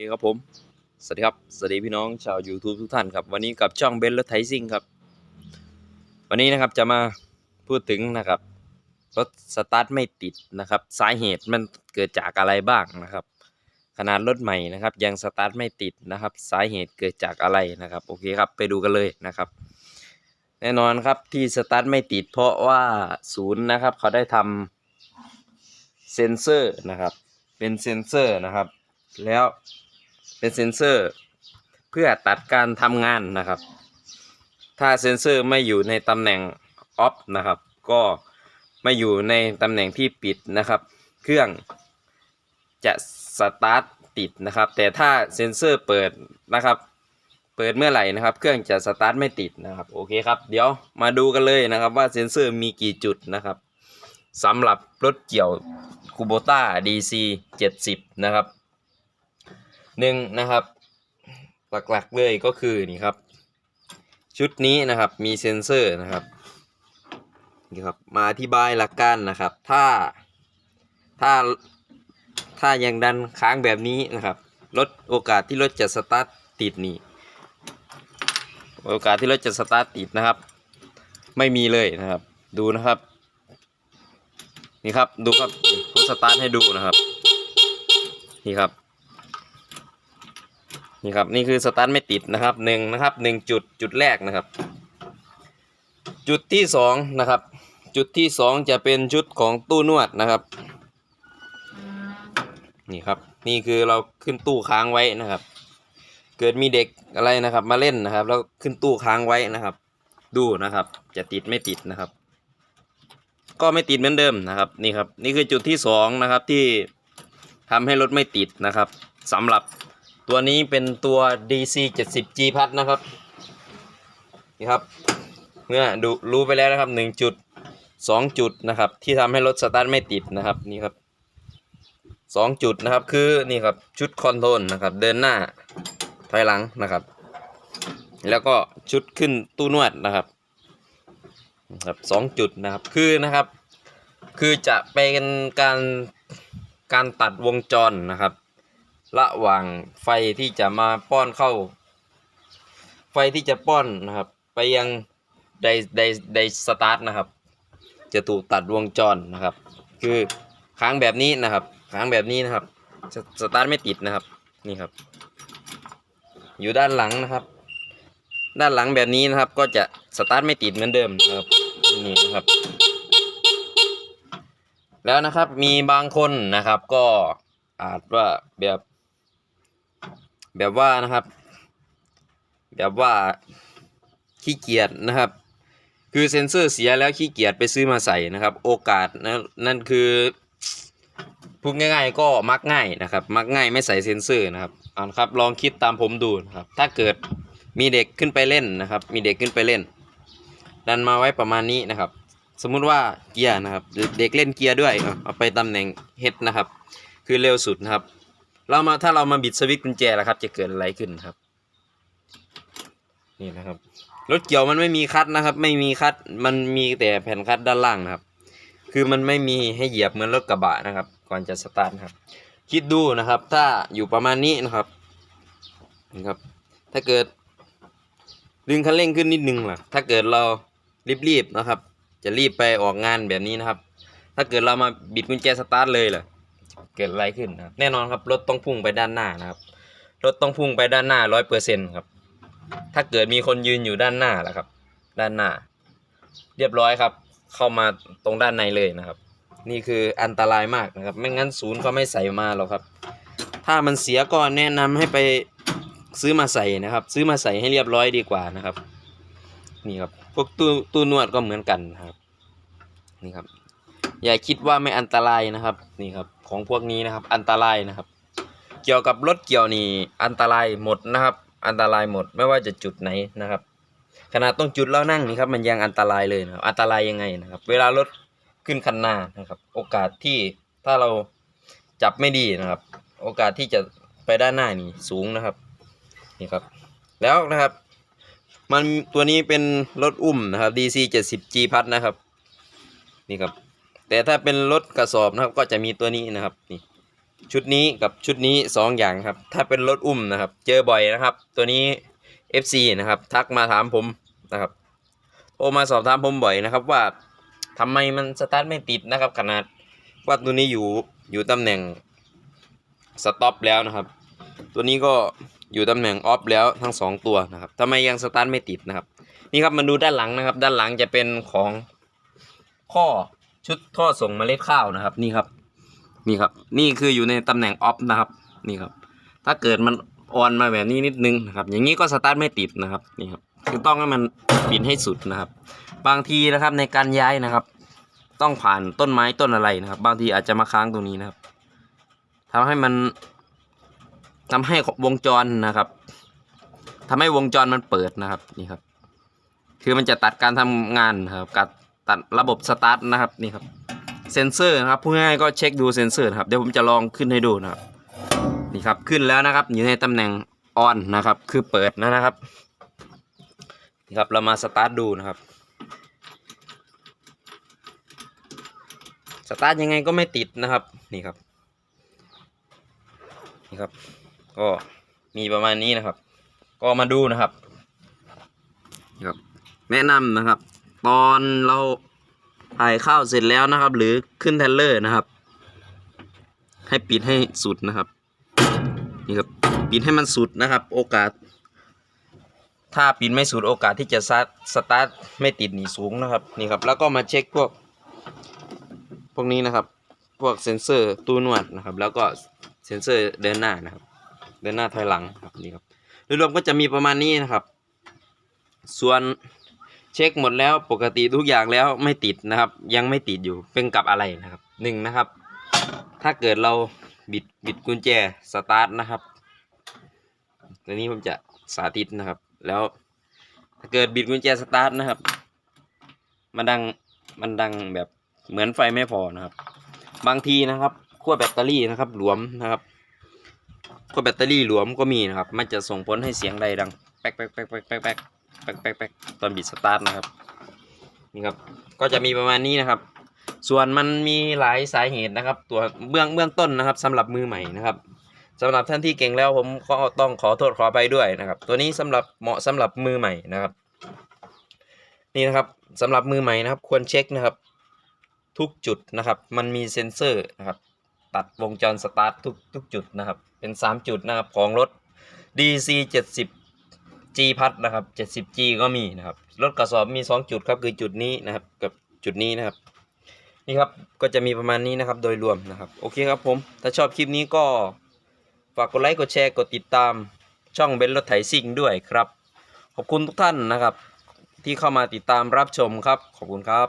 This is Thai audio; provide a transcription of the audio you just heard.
เคครับผม สวัสดีครับ สวัสดีพี่น้องชาว YouTube ทุกท่านครับ วันนี้กับช่องเบนรถไทซิ่งครับ วันนี้นะครับจะมาพูดถึงนะครับรถสตาร์ทไม่ติดนะครับ สาเหตุมันเกิดจากอะไรบ้างนะครับ ขนาดรถใหม่นะครับ ยังสตาร์ทไม่ติดนะครับ สาเหตุเกิดจากอะไรนะครับ โอเคครับไปดูกันเลยนะครับ แน่นอนครับที่สตาร์ทไม่ติด เพราะว่าศูนย์นะครับ เขาได้ทำเซ็นเซอร์นะครับ เป็นเซ็นเซอร์นะครับ แล้ว เป็นเซ็นเซอร์ เพื่อตัดการทำงานนะครับ ถ้าเซ็นเซอร์ไม่อยู่ในตำแหน่งออฟนะครับ ก็ไม่อยู่ในตำแหน่งที่ปิดนะครับ เครื่องจะสตาร์ทติดนะครับ แต่ถ้าเซ็นเซอร์เปิดนะครับ เปิดเมื่อไหร่นะครับ เครื่องจะสตาร์ทไม่ติดนะครับ โอเคครับ เดี๋ยวมาดูกันเลยนะครับว่าเซ็นเซอร์มีกี่จุดนะครับสำหรับรถเกี่ยวคูโบต้า DC 70 นะครับ หนึ่งนะครับ หลักๆเลยก็คือนี่ครับ ชุดนี้นะครับมีเซ็นเซอร์นะครับนี่ครับมาอธิบายหลักการนะครับ ถ้าถ้าถ้ายังดันค้างแบบนี้นะครับลดโอกาสที่รถจะสตาร์ทติดนี่โอกาสที่รถจะสตาร์ทติดนะครับ ไม่มีเลยนะครับ ดูนะครับ นี่ครับดูครับผมสตาร์ทให้ดูนะครับ นี่ครับ นี่ครับนี่คือสตาร์ทไม่ติดนะครับหนึ่งนะครับหนึ่งจุดจุดแรกนะครับ จุดที่สองนะครับ จุดที่สองจะเป็นชุดของตู้นวดนะครับ นี่ครับนี่คือเราขึ้นตู้ค้างไว้นะครับ เกิดมีเด็กอะไรนะครับ มาเล่นนะครับ แล้วขึ้นตู้ค้างไว้นะครับ ดูนะครับ จะติดไม่ติดนะครับ ก็ไม่ติดเหมือนเดิมนะครับ นี่ครับ นี่คือจุดที่สองนะครับที่ทำให้รถไม่ติดนะครับสำหรับ ตัวนี้เป็นตัว DC 70 G พัดนะครับนี่ครับ เมื่อดูรู้ไปแล้วนะครับหนึ่งจุดสองจุดนะครับ ที่ทำให้รถสตาร์ทไม่ติดนะครับนี่ครับสองจุดนะครับคือนี่ครับชุดคอนโทรลนะครับ เดินหน้าถอยหลังนะครับ แล้วก็ชุดขึ้นตู้นวดนะครับนะครับสองจุดนะครับคือนะครับ คือจะเป็นการการตัดวงจรนะครับ ระหว่างไฟที่จะมาป้อนเข้า ไฟที่จะป้อนนะครับ ไปยังไดไดไดสตาร์ทนะครับ จะถูกตัดวงจรนะครับ คือค้างแบบนี้นะครับ ค้างแบบนี้นะครับสสตาร์ทไม่ติดนะครับนี่ครับ อยู่ด้านหลังนะครับ ด้านหลังแบบนี้นะครับ ก็จะสตาร์ทไม่ติดเหมือนเดิมนะครับนี่นะครับ แล้วนะครับมีบางคนนะครับก็อาจว่าแบบ แบบว่านะครับ แบบว่าขี้เกียจนะครับ คือเซ็นเซอร์เสียแล้วขี้เกียจไปซื้อมาใส่นะครับ โอกาสนะนั่นคือพูดง่ายๆ ก็มักง่ายนะครับ มักง่ายไม่ใส่เซ็นเซอร์นะครับเอาละครับลองคิดตามผมดูนะครับ ถ้าเกิดมีเด็กขึ้นไปเล่นนะครับ มีเด็กขึ้นไปเล่น ดันมาไว้ประมาณนี้นะครับ สมมุติว่าเกียร์นะครับ เด็กเล่นเกียร์ด้วยเอาเอาไปตำแหน่งเฮดนะครับ คือเร็วสุดนะครับ เรามาถ้าเรามาบิดสวิตช์กุญแจแล้วครับ จะเกิดอะไรขึ้นครับ นี่นะครับ รถเกี่ยวมันไม่มีคัดนะครับ ไม่มีคัดมันมีแต่แผ่นคัดด้านล่างนะครับ คือมันไม่มีให้เหยียบเหมือนรถกระบะนะครับ ก่อนจะสตาร์ทครับ คิดดูนะครับ ถ้าอยู่ประมาณนี้นะครับนะครับ ถ้าเกิด ดึงคันเร่งขึ้นนิดนึงล่ะ ถ้าเกิดเรารีบๆนะครับ จะรีบไปออกงานแบบนี้นะครับ ถ้าเกิดเรามาบิดกุญแจสตาร์ทเลยล่ะ เกิดอะไรขึ้นนะครับแน่นอนครับรถต้องพุ่งไปด้านหน้านะครับ รถต้องพุ่งไปด้านหน้าร้อยเปอร์เซ็นต์ครับ ถ้าเกิดมีคนยืนอยู่ด้านหน้าล่ะครับ ด้านหน้า เรียบร้อยครับ เข้ามาตรงด้านในเลยนะครับ นี่คืออันตรายมากนะครับ ไม่งั้นศูนย์เขาไม่ใส่มาหรอกครับ ถ้ามันเสียก็แนะนำให้ไปซื้อมาใส่นะครับ ซื้อมาใส่ให้เรียบร้อยดีกว่านะครับ นี่ครับพวกตู้ตู้นวดก็เหมือนกันครับ นี่ครับ อย่าคิดว่าไม่อันตรายนะครับนี่ครับของพวกนี้นะครับอันตรายนะครับ เกี่ยวกับรถเกี่ยวนี่อันตรายหมดนะครับ อันตรายหมดไม่ว่าจะจุดไหนนะครับขนาดต้องจุดแล้วนั่งนี่ครับมันยังอันตรายเลยนะครับอันตรายยังไงนะครับ เวลารถขึ้นคันหน้านะครับ โอกาสที่ถ้าเราจับไม่ดีนะครับ โอกาสที่จะไปด้านหน้านี่สูงนะครับนี่ครับ แล้วนะครับ มันตัวนี้เป็นรถอุ้มนะครับ DC 70 G พัดนะครับ นี่ครับ แต่ถ้าเป็นรถกระสอบนะครับก็จะมีตัวนี้นะครับนี่ชุดนี้กับชุดนี้สองอย่างครับ ถ้าเป็นรถอุ้มนะครับ เจอบ่อยนะครับ ตัวนี้ FC นะครับ ทักมาถามผมนะครับโทรมาสอบถามผมบ่อยนะครับ ว่าทำไมมันสตาร์ทไม่ติดนะครับ ขนาดว่าตัวนี้อยู่อยู่ตำแหน่งสต็อปแล้วนะครับ ตัวนี้ก็อยู่ตำแหน่งออฟแล้วทั้งสองตัวนะครับทำไมยังสตาร์ทไม่ติดนะครับ นี่ครับมาดูด้านหลังนะครับ ด้านหลังจะเป็นของข้อ ชุดท่อส่งเมล็ดข้าวนะครับ นี่ครับ นี่ครับ นี่คืออยู่ในตำแหน่งออฟนะครับ นี่ครับ ถ้าเกิดมันออนมาแบบนี้นิดนึงนะครับ อย่างนี้ก็สตาร์ทไม่ติดนะครับ นี่ครับ คือต้องให้มันปิดให้สุดนะครับ บางทีนะครับในการย้ายนะครับ ต้องผ่านต้นไม้ต้นอะไรนะครับ บางทีอาจจะมาค้างตรงนี้นะครับทำให้มันทำให้วงจรนะครับทำให้วงจรมันเปิดนะครับ นี่ครับ คือมันจะตัดการทำงานนะครับการ ตัดระบบสตาร์ทนะครับนี่ครับเซนเซอร์นะครับพูดง่ายๆก็เช็คดูเซนเซอร์ครับเดี๋ยวผมจะลองขึ้นให้ดูนะครับนี่ครับขึ้นแล้วนะครับอยู่ในตำแหน่งออนนะครับ คือเปิดแล้วนะครับนี่ครับเรามาสตาร์ทดูนะครับสตาร์ทยังไงก็ไม่ติดนะครับนี่ครับนี่ครับ ก็มีประมาณนี้นะครับ ก็มาดูนะครับนี่ครับแนะนำนะครับ ตอนเราถ่ายข้าวเสร็จแล้วนะครับ หรือขึ้นเทรเลอร์นะครับ ให้ปิดให้สุดนะครับนี่ครับปิดให้มันสุดนะครับ โอกาส ถ้าปิดไม่สุดโอกาสที่จะสตาร์ทสตาร์ทไม่ติดนี่สูงนะครับนี่ครับ แล้วก็มาเช็คพวก พวกนี้นะครับ พวกเซ็นเซอร์ตู้นวดนะครับ แล้วก็เซ็นเซอร์เดินหน้านะครับ เดินหน้าถอยหลังครับนี่ครับโดยรวมก็จะมีประมาณนี้นะครับ ส่วน เช็คหมดแล้วปกติทุกอย่างแล้วไม่ติดนะครับ ยังไม่ติดอยู่เป็นกับอะไรนะครับหนึ่งนะครับ ถ้าเกิดเราบิดบิดกุญแจสตาร์ทนะครับตัวนี้ผมจะสาธิตนะครับ แล้วถ้าเกิดบิดกุญแจสตาร์ทนะครับ มันดังมันดังแบบเหมือนไฟไม่พอนะครับ บางทีนะครับขั้วแบตเตอรี่นะครับ หลวมนะครับขั้วแบตเตอรี่หลวมก็มีนะครับ มันจะส่งผลให้เสียงใดดัง แป๊กแป๊กแป๊กแป๊กแป๊ก แป๊กแป๊กแป๊กตอนบิดสตาร์ทนะครับนี่ครับก็จะมีประมาณนี้นะครับ ส่วนมันมีหลายสาเหตุนะครับ ตัวเบื้องเบื้องต้นนะครับสำหรับมือใหม่นะครับสำหรับท่านที่เก่งแล้วผมก็ต้องขอโทษขอไปด้วยนะครับ ตัวนี้สำหรับเหมาะสำหรับมือใหม่นะครับ นี่นะครับสำหรับมือใหม่นะครับ ควรเช็คนะครับ ทุกจุดนะครับ มันมีเซ็นเซอร์นะครับ ตัดวงจรสตาร์ททุกทุกจุดนะครับ เป็น 3 จุดนะครับของรถ DC 70 G พัดนะครับ 70 G ก็มีนะครับ รถกระสอบมี 2 จุดครับคือจุดนี้นะครับกับจุดนี้นะครับ นี่ครับก็จะมีประมาณนี้นะครับโดยรวมนะครับโอเคครับผม ถ้าชอบคลิปนี้ก็ฝากกดไลค์กดแชร์กดติดตามช่องเบนซ์รถไถซิ่งด้วยครับ ขอบคุณทุกท่านนะครับ ที่เข้ามาติดตามรับชมครับ ขอบคุณครับ